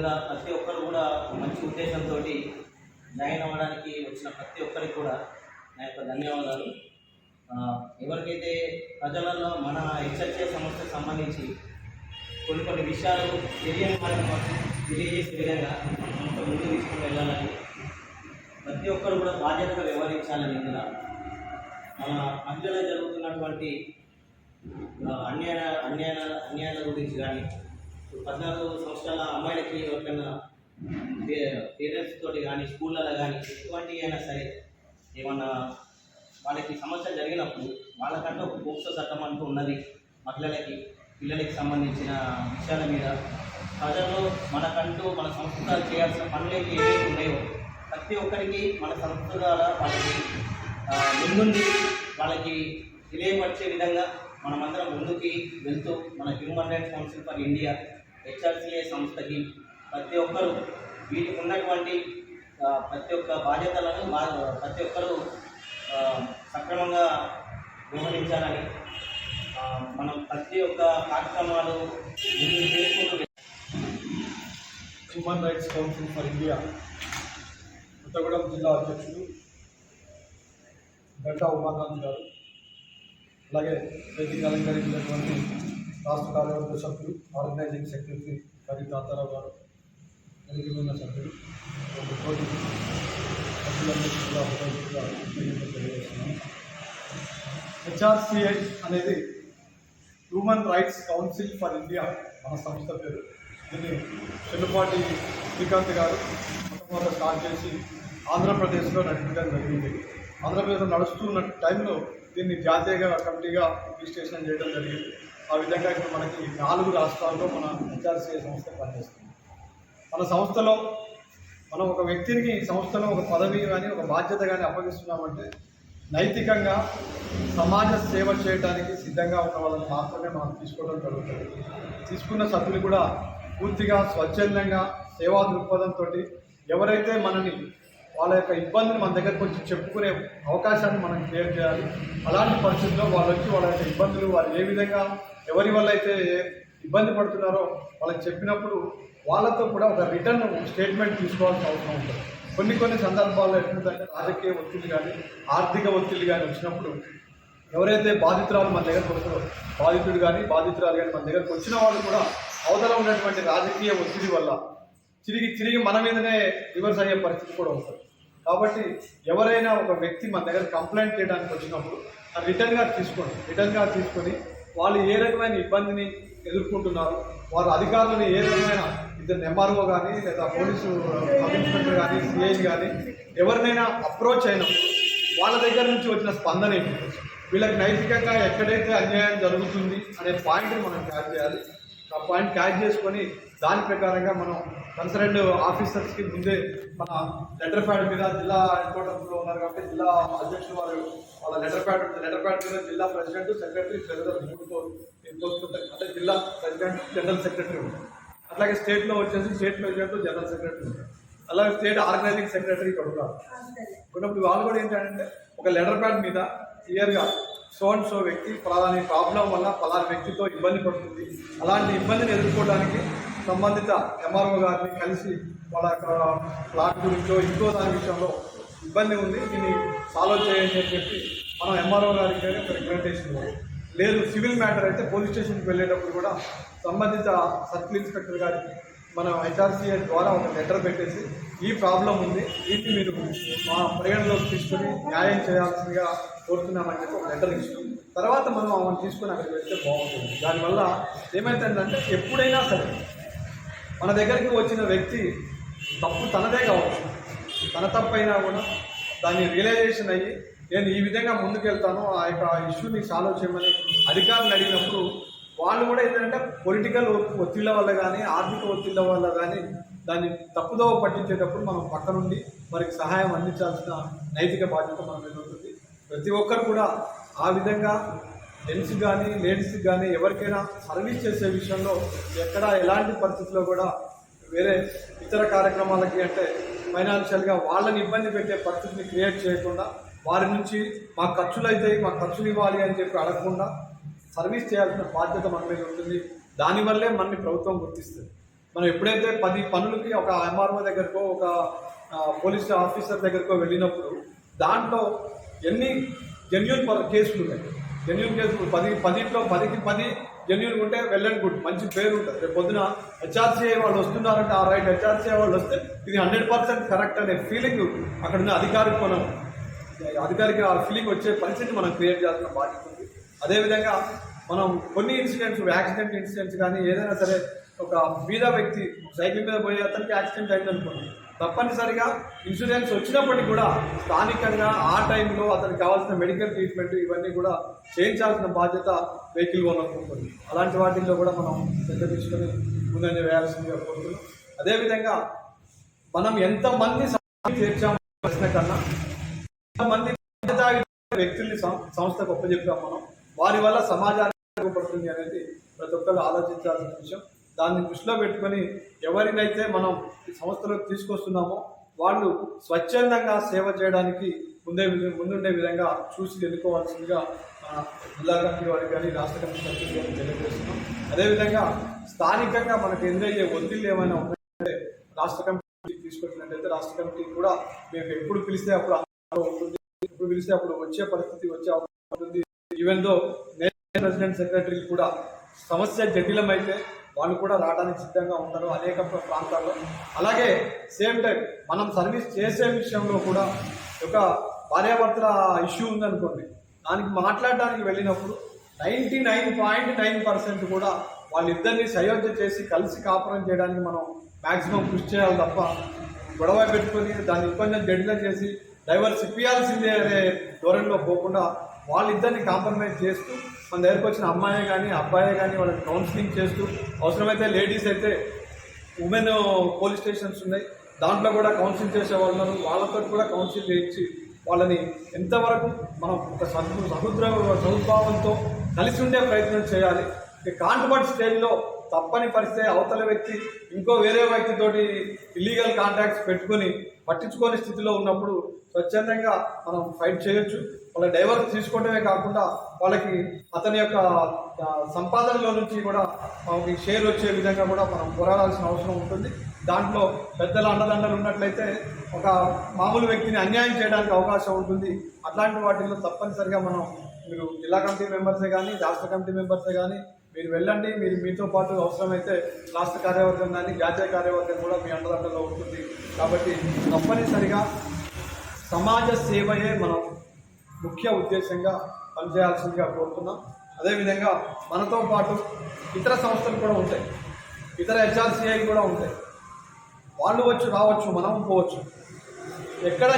ఇందులో ప్రతి ఒక్కరు కూడా మంచి ఉద్దేశంతో జాయిన్ అవ్వడానికి వచ్చిన ప్రతి ఒక్కరికి కూడా నా యొక్క ధన్యవాదాలు. ఎవరికైతే ప్రజలలో మన హెచ్ఎస్ఏ సంస్థకు సంబంధించి కొన్ని కొన్ని విషయాలు తెలియని వాళ్ళకి తెలియజేసే విధంగా సంస్థ ముందు తీసుకుని వెళ్ళాలని ప్రతి ఒక్కరు కూడా బాధ్యతగా వ్యవహరించాలని ఇందులో మన మధ్యలో జరుగుతున్నటువంటి అన్యాయ అన్యాయ అన్యాయాల గురించి కానీ పద్నాలుగు సంవత్సరాల అమ్మాయిలకి ఎవరికైనా పేరెంట్స్ తోటి కానీ స్కూళ్ళలో కానీ ఎటువంటి అయినా సరే ఏమన్నా వాళ్ళకి సమస్య జరిగినప్పుడు వాళ్ళకంటే ఒక పోక్సో చట్టం అంటూ ఉన్నది. మహిళలకి పిల్లలకి సంబంధించిన విషయాల మీద. ప్రజల్లో మనకంటూ మన సంస్కృతాలు చేయాల్సిన పనులకి ఏవైతే ఉన్నాయో ప్రతి ఒక్కరికి మన సంస్థ ద్వారా వాళ్ళకి ముందుండి వాళ్ళకి తెలియపరిచే విధంగా మనమందరం ముందుకి వెళ్తూ మన human rights council for India HRCA సంస్థకి ప్రతి ఒక్కరు వీటికి ఉన్నటువంటి ప్రతి ఒక్క బాధ్యతలను ప్రతి ఒక్కరు సక్రమంగా వ్యవహరించాలని మనం ప్రతి ఒక్క కార్యక్రమాలు చేసుకుంటూ human rights council for India Kothagudem జిల్లా అధ్యక్షుడు గంటా ఉమాకాంత్ గారు అలాగే ప్రతి అలంకరించినటువంటి రాష్ట్ర కార్యవర్గ సభ్యులు ఆర్గనైజింగ్ సెక్రటరీ కవి తాతారావు గారు కలిగి ఉన్న సభ్యులు ఒక కోటి సభ్యులందరికీ కూడా హృదయపూర్వక తెలియజేస్తున్నాను హెచ్ఆర్సిఐ అనేది human rights council for India మన సంస్థ పేరు. దీన్ని చెల్లుపాటి శ్రీకాంత్ గారు మొట్టమొదట స్టార్ట్ చేసి ఆంధ్రప్రదేశ్లో నడిపించడం జరిగింది. ఆంధ్రప్రదేశ్లో నడుస్తున్న టైంలో దీన్ని జాతీయ కమిటీగా రిజిస్ట్రేషన్ చేయడం జరిగింది. ఆ విధంగా ఇప్పుడు మనకి నాలుగు రాష్ట్రాల్లో మన హెచ్ఆర్సీఐ సంస్థ పనిచేస్తుంది. మన సంస్థలో మనం ఒక వ్యక్తికి సంస్థలో ఒక పదవి కానీ ఒక బాధ్యత కానీ అప్పగిస్తున్నామంటే నైతికంగా సమాజ సేవ చేయడానికి సిద్ధంగా ఉన్న వాళ్ళని మాత్రమే మనం తీసుకోవడం జరుగుతుంది. తీసుకున్న సభ్యులు కూడా పూర్తిగా స్వచ్ఛందంగా సేవా దృక్పథంతో ఎవరైతే మనని వాళ్ళ యొక్క ఇబ్బందిని మన దగ్గరకు వచ్చి చెప్పుకునే అవకాశాన్ని మనం క్రియేట్ చేయాలి. అలాంటి పరిస్థితుల్లో వాళ్ళు వచ్చి వాళ్ళ యొక్క ఇబ్బందులు వాళ్ళు ఏ విధంగా ఎవరి వల్ల అయితే ఇబ్బంది పడుతున్నారో వాళ్ళకి చెప్పినప్పుడు వాళ్ళతో కూడా ఒక రిటర్న్ స్టేట్మెంట్ తీసుకోవాల్సిన అవసరం ఉంటుంది. కొన్ని కొన్ని సందర్భాల్లో ఎట్లుందంటే రాజకీయ ఒత్తిడి కానీ ఆర్థిక ఒత్తిడి కానీ వచ్చినప్పుడు ఎవరైతే బాధితురాలు మన దగ్గరకు వస్తారో బాధితుడు కానీ బాధితురాలు కానీ మన దగ్గరకు వచ్చిన వాళ్ళు కూడా అవతల ఉన్నటువంటి రాజకీయ ఒత్తిడి వల్ల తిరిగి తిరిగి మన మీదనే రివర్స్ అయ్యే పరిస్థితి కూడా ఉంటుంది. కాబట్టి ఎవరైనా ఒక వ్యక్తి మన దగ్గర కంప్లైంట్ చేయడానికి వచ్చినప్పుడు రిటర్న్గా తీసుకోండి. రిటర్న్గా తీసుకొని వాళ్ళు ఏ రకమైన ఇబ్బందిని ఎదుర్కొంటున్నారు వారు అధికారులను ఏ రకమైన ఇద్దరు ఎంఆర్ఓ కానీ లేదా పోలీసు సబ్ ఇన్స్పెక్టర్ కానీ సిఐ కానీ ఎవరినైనా అప్రోచ్ అయినప్పుడు వాళ్ళ దగ్గర నుంచి వచ్చిన స్పందన ఏంటి? వీళ్ళకి నైతికంగా ఎక్కడైతే అన్యాయం జరుగుతుంది అనే పాయింట్ని మనం క్యాచ్ చేయాలి. ఆ పాయింట్ క్యాచ్ చేసుకొని దాని ప్రకారంగా మనం కన్సర్న్ ఆఫీసర్స్కి ముందే మన లెటర్ ప్యాడ్ మీద జిల్లా హెడ్ క్వార్టర్స్లో ఉన్నారు కాబట్టి జిల్లా అధ్యక్షులు వారు వాళ్ళ లెటర్ ప్యాడ్ లెటర్ ప్యాడ్ మీద జిల్లా ప్రెసిడెంట్ సెక్రటరీ ట్రెజరర్ మూడుతో అంటే జిల్లా ప్రెసిడెంట్ జనరల్ సెక్రటరీ ఉంటారు. అట్లాగే స్టేట్లో వచ్చేసి స్టేట్ ప్రెసిడెంట్ జనరల్ సెక్రటరీ ఉంటారు. అలాగే స్టేట్ ఆర్గనైజింగ్ సెక్రటరీ ఇక్కడ ఉన్నారు ఉన్నప్పుడు వాళ్ళు కూడా ఏంటంటే ఒక లెటర్ ప్యాడ్ మీద క్లియర్గా సో అండ్ సో వ్యక్తి ఫలాని ప్రాబ్లం వల్ల ఫలాని వ్యక్తితో ఇబ్బంది పడుతుంది. అలాంటి ఇబ్బందిని ఎదుర్కోవడానికి సంబంధిత ఎంఆర్ఓ గారిని కలిసి వాళ్ళ యొక్క ప్లాట్ గురించో ఇంకో దాని విషయంలో ఇబ్బంది ఉంది. దీన్ని సాల్వ్ చేయండి అని చెప్పి మనం ఎంఆర్ఓ గారికి కానీ ఒక రికమెండేషన్ లేదు సివిల్ మ్యాటర్ అయితే పోలీస్ స్టేషన్కి వెళ్ళేటప్పుడు కూడా సంబంధిత సర్కిల్ ఇన్స్పెక్టర్ గారికి మనం హెచ్ఆర్సీఏ ద్వారా ఒక లెటర్ పెట్టేసి ఈ ప్రాబ్లం ఉంది వీటిని మీరు మా పరిగణలోకి తీసుకొని న్యాయం చేయాల్సిందిగా కోరుతున్నామని చెప్పి ఒక లెటర్ ఇచ్చాం. తర్వాత మనం ఆమెను తీసుకొని అక్కడికి వెళ్తే బాగుంటుంది. దానివల్ల ఏమైతుందంటే ఎప్పుడైనా సరే మన దగ్గరికి వచ్చిన వ్యక్తి తప్పు తనదే కావచ్చు. తన తప్పైనా కూడా దాన్ని రియలైజేషన్ అయ్యి నేను ఈ విధంగా ముందుకెళ్తాను ఆ యొక్క ఇష్యూని సాల్వ్ చేయమని అధికారులు అడిగినప్పుడు వాళ్ళు కూడా ఏంటంటే పొలిటికల్ ఒత్తిళ్ళ వల్ల కానీ ఆర్థిక ఒత్తిళ్ళ వల్ల కానీ దాన్ని తప్పుదోవ పట్టించేటప్పుడు మనం పక్క నుండి వారికి సహాయం అందించాల్సిన నైతిక బాధ్యత మన మీద ఉంటుంది. ప్రతి ఒక్కరు కూడా ఆ విధంగా జెంట్స్ కానీ లేడీస్కి కానీ ఎవరికైనా సర్వీస్ చేసే విషయంలో ఎక్కడ ఎలాంటి పరిస్థితుల్లో కూడా వేరే ఇతర కార్యక్రమాలకి అంటే ఫైనాన్షియల్గా వాళ్ళని ఇబ్బంది పెట్టే పరిస్థితిని క్రియేట్ చేయకుండా వారి నుంచి మా ఖర్చులు అయితే మా ఖర్చులు ఇవ్వాలి అని చెప్పి అడగకుండా సర్వీస్ చేయాల్సిన బాధ్యత మన మీద ఉంటుంది. దానివల్లే మనని ప్రభుత్వం గుర్తిస్తుంది. మనం ఎప్పుడైతే పది పనులకి ఒక ఎంఆర్ఓ దగ్గరకో ఒక పోలీస్ ఆఫీసర్ దగ్గరకో వెళ్ళినప్పుడు దాంట్లో ఎన్ని జెన్యున్ కేసులు ఉన్నాయి? జెన్యున్ కేసులు పది పదిట్లో పదికి పది జెన్యున్ ఉంటే వెళ్ళండి గుడ్. మంచి పేరు ఉంటుంది. రేపు పొద్దున హెచ్ఆర్సీఐ వాళ్ళు వస్తున్నారంటే ఆ రైట్ హెచ్ఆర్సీఐ వాళ్ళు వస్తే ఇది హండ్రెడ్ పర్సెంట్ కరెక్ట్ అనే ఫీలింగ్ అక్కడ ఉన్న అధికారికి మనం అధికారికి ఆ ఫీలింగ్ వచ్చే పరిస్థితి మనం క్రియేట్ చేయాల్సిన బాధ్యత ఉంది. అదేవిధంగా మనం కొన్ని ఇన్సిడెంట్స్ యాక్సిడెంట్ ఇన్సిడెంట్స్ కానీ ఏదైనా సరే ఒక బీద వ్యక్తి సైకిల్ మీద పోయి అతనికి యాక్సిడెంట్ అయిందనుకోండి. తప్పనిసరిగా ఇన్సూరెన్స్ వచ్చినప్పటికీ కూడా స్థానికంగా ఆ టైంలో అతనికి కావాల్సిన మెడికల్ ట్రీట్మెంట్ ఇవన్నీ కూడా చేయించాల్సిన బాధ్యత వెహికల్ ఓనర్కి ఉంటుంది. అలాంటి వాటిల్లో కూడా మనం శ్రద్ధ తీసుకొని ముందంజ వేయాల్సిందిగా కోరుతున్నాం. అదేవిధంగా మనం ఎంతమంది సమస్యలు ప్రశ్న కన్నా ఎంతమంది వ్యక్తుల్ని సం- సంస్థకు ఒప్పచెప్పాం మనం వారి వల్ల సమాజానికి ఉపయోగపడుతుంది అనేది ప్రతి ఒక్కరు ఆలోచించాల్సిన విషయం. దాన్ని దృష్టిలో పెట్టుకొని ఎవరినైతే మనం ఈ సంస్థలోకి తీసుకొస్తున్నామో వాళ్ళు స్వచ్ఛందంగా సేవ చేయడానికి ముందే ముందుండే విధంగా చూసి ఎన్నుకోవాల్సిందిగా జిల్లా కమిటీ వారికి కానీ రాష్ట్ర కమిటీ సభ్యులు కానీ తెలియజేస్తున్నాం. అదేవిధంగా స్థానికంగా మనకు ఎదురయ్యే ఒత్తిళ్ళు ఏమైనా ఉన్నాయంటే రాష్ట్ర కమిటీ తీసుకొచ్చినట్లయితే రాష్ట్ర కమిటీ కూడా మేము ఎప్పుడు పిలిస్తే అప్పుడు ఉంటుంది. ఎప్పుడు పిలిస్తే అప్పుడు వచ్చే పరిస్థితి వచ్చే అవకాశం ఉంటుంది. Even though national president secretary కూడా సమస్య జటిలమైతే వాళ్ళు కూడా రావడానికి సిద్ధంగా ఉంటారు అనేక ప్రాంతాల్లో. అలాగే సేమ్ టైం మనం సర్వీస్ చేసే విషయంలో కూడా ఒక భార్యాభర్తల ఇష్యూ ఉందనుకోండి దానికి మాట్లాడడానికి వెళ్ళినప్పుడు ninety nine point nine percent కూడా వాళ్ళిద్దరిని సయోధ్య చేసి కలిసి కాపురం చేయడానికి మనం మ్యాక్సిమం కృషి చేయాలి తప్ప గొడవ పెట్టుకొని దాన్ని ఇబ్బంది జడ్జిగా చేసి డైవర్స్ ఇప్పించాల్సిందే అనే ధోరణిలో పోకుండా వాళ్ళిద్దరిని కాంప్రమైజ్ చేస్తూ మన దగ్గరకు వచ్చిన అమ్మాయే కానీ అబ్బాయే కానీ వాళ్ళకి కౌన్సిలింగ్ చేస్తూ అవసరమైతే లేడీస్ అయితే ఉమెన్ పోలీస్ స్టేషన్స్ ఉన్నాయి. దాంట్లో కూడా కౌన్సిల్ చేసే వాళ్ళు ఉన్నారు. వాళ్ళతో కూడా కౌన్సిల్ చేయించి వాళ్ళని ఎంతవరకు మనం ఒక సదు సముద్ర సదుద్భావంతో కలిసి ఉండే ప్రయత్నం చేయాలి. ఇక కాంట్రవర్ట్ స్టేజ్లో తప్పని పరిస్థితి అవతల వ్యక్తి ఇంకో వేరే వ్యక్తితోటి ఇల్లీగల్ కాంటాక్ట్స్ పెట్టుకొని పట్టించుకోని స్థితిలో ఉన్నప్పుడు స్వచ్ఛందంగా మనం ఫైట్ చేయొచ్చు. వాళ్ళ డైవర్స్ తీసుకోవడమే కాకుండా వాళ్ళకి అతని యొక్క సంపాదనలో నుంచి కూడా మనకి షేర్ వచ్చే విధంగా కూడా మనం పోరాడాల్సిన అవసరం ఉంటుంది. దాంట్లో పెద్దల అండదండలు ఉన్నట్లయితే ఒక మామూలు వ్యక్తిని అన్యాయం చేయడానికి అవకాశం ఉంటుంది. అట్లాంటి వాటిల్లో తప్పనిసరిగా మనం మీరు జిల్లా కమిటీ మెంబర్సే కానీ రాష్ట్ర కమిటీ మెంబర్సే కానీ మీరు వెళ్ళండి మీరు మీతో పాటు అవసరమైతే రాష్ట్ర కార్యవర్గం కానీ జాతీయ కార్యవర్గం కూడా మీ అండదండలో ఉంటుంది. కాబట్టి తప్పనిసరిగా సమాజ సేవయే మనం ముఖ్య ఉద్దేశంగా పనిచేయాల్సిందిగా కోరుతున్నాం. అదేవిధంగా మనతో పాటు ఇతర సంస్థలు కూడా ఉంటాయి. ఇతర హెచ్ఆర్సీఐలు కూడా ఉంటాయి. వాళ్ళు వచ్చి రావచ్చు మనం పోవచ్చు. ఎక్కడ